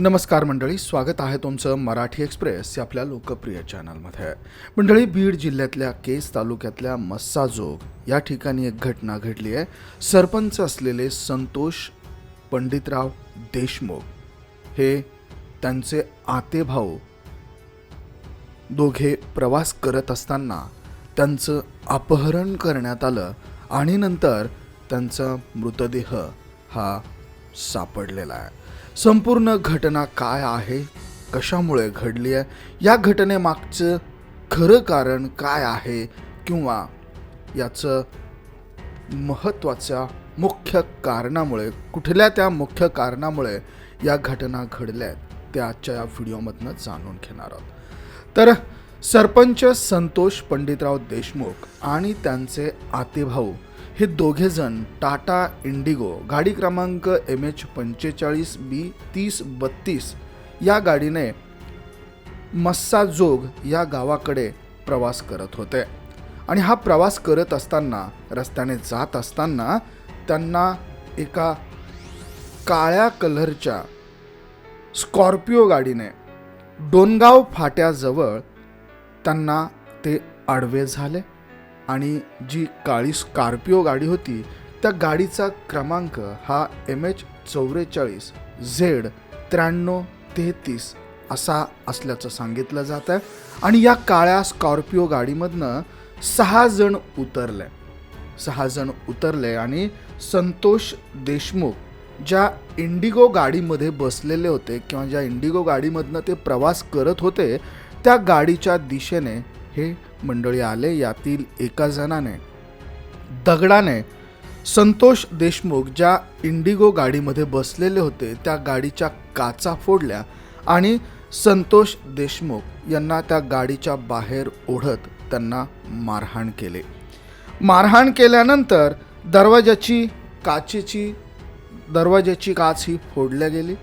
नमस्कार मंडळी स्वागत आहे तुमचं मराठी एक्सप्रेस या आपल्या लोकप्रिय चॅनलमध्ये. मंडळी बीड जिल्ह्यातल्या केस तालुक्यातल्या मस्साजोग या ठिकाणी एक घटना घडली आहे. सरपंच असलेले संतोष पंडितराव देशमुख हे त्यांचे आते भाऊ दोघे प्रवास करत असताना त्यांचं अपहरण करण्यात आलं आणि नंतर त्यांचा मृतदेह हा सापडलेला आहे. संपूर्ण घटना काय आहे? कशामुळे घडली आहे? या घटनेमागचं खरं कारण काय आहे? किंवा याचं महत्त्वाच्या मुख्य कारणामुळे कुठल्या त्या मुख्य कारणामुळे या घटना घडल्या आहेत त्या आजच्या या व्हिडिओमधनं जाणून घेणार आहोत. तर सरपंच संतोष पंडितराव देशमुख आणि त्यांचे आतेभाऊ हे दोघेजण टाटा इंडिगो गाडी क्रमांक एम एच पंचेचाळीस बी तीस बत्तीस या गाडीने मस्साजोग या गावाकडे प्रवास करत होते. आणि हा प्रवास करत असताना रस्त्याने जात असताना त्यांना एका काळ्या कलरच्या स्कॉर्पिओ गाडीने डोनगाव फाट्याजवळ त्यांना ते आडवे झाले. आणि जी काळी स्कॉर्पिओ गाडी होती त्या गाडीचा क्रमांक हा एम एच चौवेचाळीस झेड त्र्याण्णव तेहतीस असा असल्याचं सांगितलं जात आहे आणि या काळ्या स्कॉर्पिओ गाडीमधनं सहा जण उतरले. सहा जण उतरले आणि संतोष देशमुख ज्या इंडिगो गाडीमध्ये बसलेले होते किंवा ज्या इंडिगो गाडीमधनं ते प्रवास करत होते त्या गाडीच्या दिशेने हे मंडळी आले यातील एका जणाने दगडाने. संतोष देशमुख ज्या इंडिगो गाडीमध्ये बसलेले होते त्या गाडीच्या काचा फोडल्या आणि संतोष देशमुख यांना त्या गाडीच्या बाहेर ओढत त्यांना मारहाण केले. मारहाण केल्यानंतर दरवाजाची काचेची दरवाजाची काच ही फोडल्या गेली.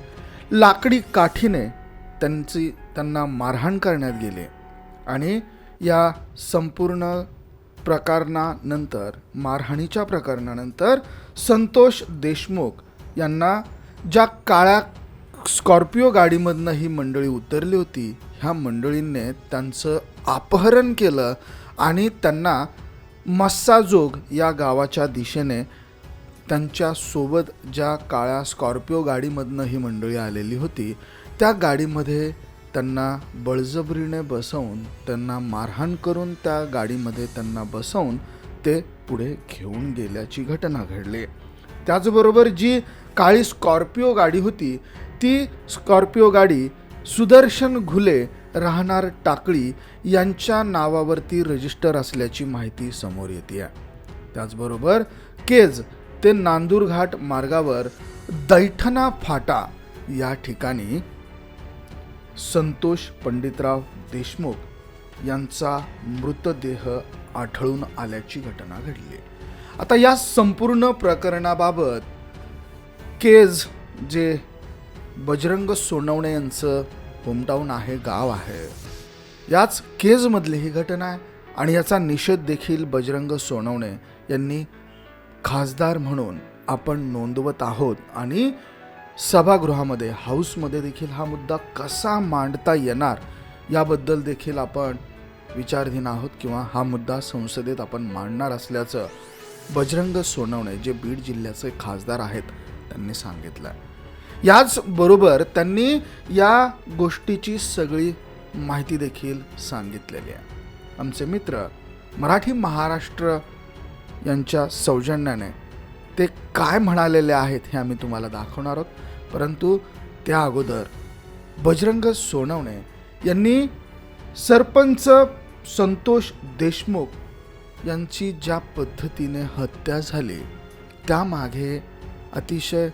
लाकडी काठीने त्यांची त्यांना मारहाण करण्यात गेले आणि या संपूर्ण प्रकरणानंतर मारहाणीच्या प्रकरणानंतर संतोष देशमुख यांना ज्या काळ्या स्कॉर्पिओ गाडीमधनं ही मंडळी उतरली होती ह्या मंडळींनी त्यांचं अपहरण केलं आणि त्यांना मस्साजोग या गावाच्या दिशेने त्यांच्यासोबत ज्या काळ्या स्कॉर्पिओ गाडीमधनं ही मंडळी आलेली होती त्या गाडीमध्ये त्यांना बळजबरीने बसवून त्यांना मारहाण करून त्या गाडीमध्ये त्यांना बसवून ते पुढे घेऊन गेल्याची घटना घडली. त्याचबरोबर जी काळी स्कॉर्पिओ गाडी होती ती स्कॉर्पिओ गाडी सुदर्शन घुले राहणार टाकळी यांच्या नावावरती रजिस्टर असल्याची माहिती समोर येते त्याचबरोबर केज ते नांदूरघाट मार्गावर दैठणा फाटा या ठिकाणी संतोष पंडितराव देशमुख यांचा मृतदेह आढळून आल्याची घटना घडली. आता या संपूर्ण प्रकरणाबाबत केज जे बजरंग सोनवणे यांचं होमटाऊन आहे गाव आहे याच केजमधली ही घटना आहे आणि याचा निषेध देखील बजरंग सोनवणे यांनी खासदार म्हणून आपण नोंदवत आहोत आणि सभागृहामध्ये हाऊसमध्ये देखील हा मुद्दा कसा मांडता येणार याबद्दल देखील आपण विचारधीन आहोत किंवा हा मुद्दा संसदेत आपण मांडणार असल्याचं बजरंग सोनवणे जे बीड जिल्ह्याचे खासदार आहेत त्यांनी सांगितलं. याचबरोबर त्यांनी या गोष्टीची सगळी माहिती देखील सांगितलेली आहे. आमचे मित्र मराठी महाराष्ट्र यांच्या सौजन्याने ते काय म्हणालेले आहेत हे आम्ही तुम्हाला दाखवणार आहोत. परंतु त्या अगोदर बजरंग सोनवणे यांनी सरपंच संतोष देशमुख यांची ज्या पद्धतीने हत्या झाली त्यामागे अतिशय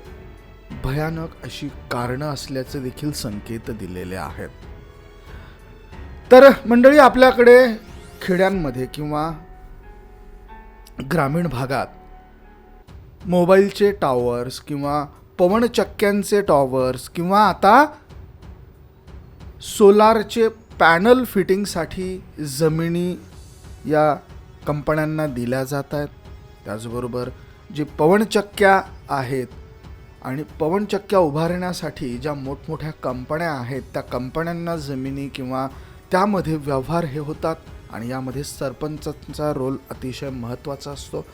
भयानक अशी कारणं असल्याचे देखील संकेत दिलेले आहेत. तर मंडळी आपल्याकडे खेड्यांमध्ये किंवा ग्रामीण भागात मोबाईलचे टॉवर्स किंवा पवनचक्क्यांचे टॉवर्स किंवा आता सोलारचे पॅनल फिटिंगसाठी जमिनी या कंपन्यांना दिल्या जात आहेत. त्याचबरोबर जे पवनचक्क्या आहेत आणि पवनचक्क्या उभारण्यासाठी ज्या मोठमोठ्या कंपन्या आहेत त्या कंपन्यांना जमिनी किंवा त्यामध्ये व्यवहार हे होतात. आणि यामध्ये सरपंचांचा रोल अतिशय महत्त्वाचा असतो.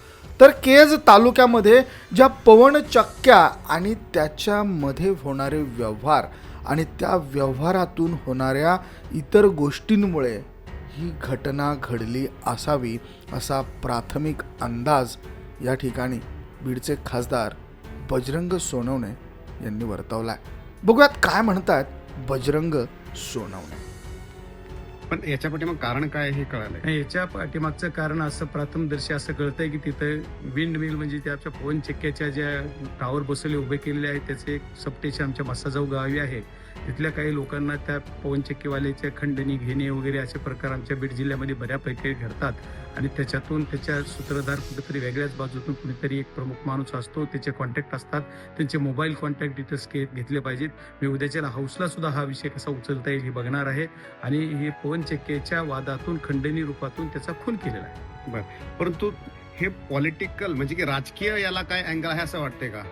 तर केज तालुक्यामध्ये ज्या पवनचक्क्या आणि त्याच्यामध्ये होणारे व्यवहार आणि त्या व्यवहारातून होणाऱ्या इतर गोष्टींमुळे ही घटना घडली असावी असा प्राथमिक अंदाज या ठिकाणी बीडचे खासदार बजरंग सोनवणे यांनी वर्तवला आहे बघूयात काय म्हणतात बजरंग सोनवणे. पण याच्या पाठी मग कारण काय हे कळालं नाही, याच्या पाठीमागचं कारण असं प्रथमदर्शी असं कळतंय की तिथं विंड मिल म्हणजे त्याच्या पवन चक्क्याच्या ज्या टावर बसवले उभे केलेले आहेत त्याचे एक सप्टेशन आमच्या मसाजाऊ गावी आहे. तिथल्या काही लोकांना त्या पवन चक्कीवाल्याच्या खंडणी घेणे वगैरे असे प्रकार आमच्या बीड जिल्ह्यामध्ये बऱ्यापैकी घडतात. आणि त्याच्यातून त्याच्या सूत्रधार कुठेतरी वेगळ्याच बाजूतून कुणीतरी एक प्रमुख माणूस असतो. त्याचे कॉन्टॅक्ट असतात. त्यांचे मोबाईल कॉन्टॅक्ट डिटेल्स घेतले पाहिजेत. मी उद्याच्या हाऊसला सुद्धा हा विषय कसा उचलता येईल हे बघणार आहे. आणि हे पवन चक्क्याच्या वादातून खंडणी रूपातून त्याचा खून केलेला आहे. परंतु हे पॉलिटिकल म्हणजे की राजकीय याला काय अँगल आहे असं वाटतंय का?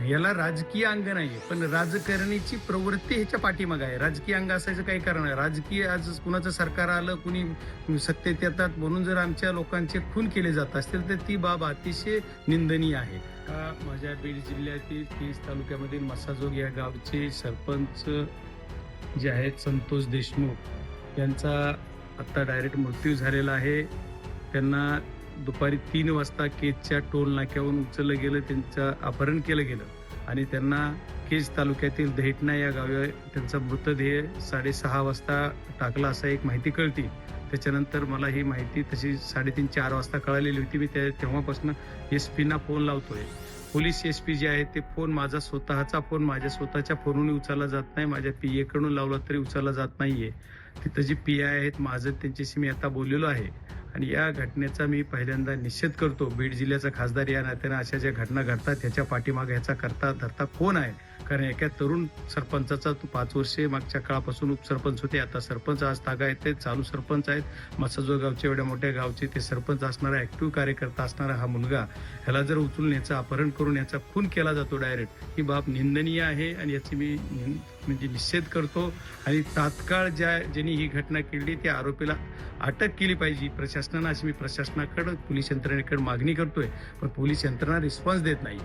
नाही, याला राजकीय अंग नाहीये. पण राजकारणीची प्रवृत्ती ह्याच्या पाठीमागे आहे. राजकीय अंग असायचं काही कारण आहे राजकीय आज कुणाचं सरकार आलं कुणी सत्तेत येतात म्हणून जर आमच्या लोकांचे खून केले जात असतील तर ती बाब अतिशय निंदनीय आहे. का माझ्या बीड जिल्ह्यातील तीस तालुक्यामधील मसाजोग या गावचे सरपंच जे आहेत संतोष देशमुख यांचा आता डायरेक्ट मृत्यू झालेला आहे. त्यांना दुपारी तीन वाजता केजच्या टोल नाक्यावरून उचललं गेलं त्यांचं अपहरण केलं गेलं आणि त्यांना केज तालुक्यातील दहेटणा या गावी त्यांचा मृतदेह साडेसहा वाजता टाकला असा एक माहिती कळती. त्याच्यानंतर मला ही माहिती तशी साडेतीन चार वाजता कळालेली होती. मी त्या तेव्हापासून एस पीना फोन लावतोय. पोलीस एस पी जे आहेत ते फोन माझा स्वतःचा फोन माझ्या स्वतःच्या फोनवरून उचलला जात नाही. माझ्या पी एकडून लावला तरी उचलला जात नाहीये. तिथं जे पी आय आहेत माझं त्यांच्याशी मी आता बोललेलो आहे. आणि या घटनेचा मी पहिल्यांदा निषेध करतो. बीड जिल्ह्याचा खासदार या नात्यानं अशा ज्या घटना घडतात ह्याच्या पाठीमागे ह्याचा करता धरता कोण आहे? कारण एका तरुण सरपंचाचा तू पाच वर्षे मागच्या काळापासून उपसरपंच होते. आता सरपंच आज तागा ते चालू सरपंच आहेत. मसाजो गावचे एवढ्या मोठ्या गावचे ते सरपंच असणारा ऍक्टिव्ह कार्यकर्ता असणारा हा मुलगा ह्याला जर उचलून याचं अपहरण करून याचा खून केला जातो डायरेक्ट ही बाब निंदनीय आहे आणि याची मी म्हणजे निषेध करतो. आणि तात्काळ ज्या ज्यांनी ही घटना केली त्या आरोपीला अटक केली पाहिजे. प्रशासनानं अशी मी प्रशासनाकडं पोलीस यंत्रणेकडे मागणी करतोय. पण पोलीस यंत्रणा रिस्पॉन्स देत नाही.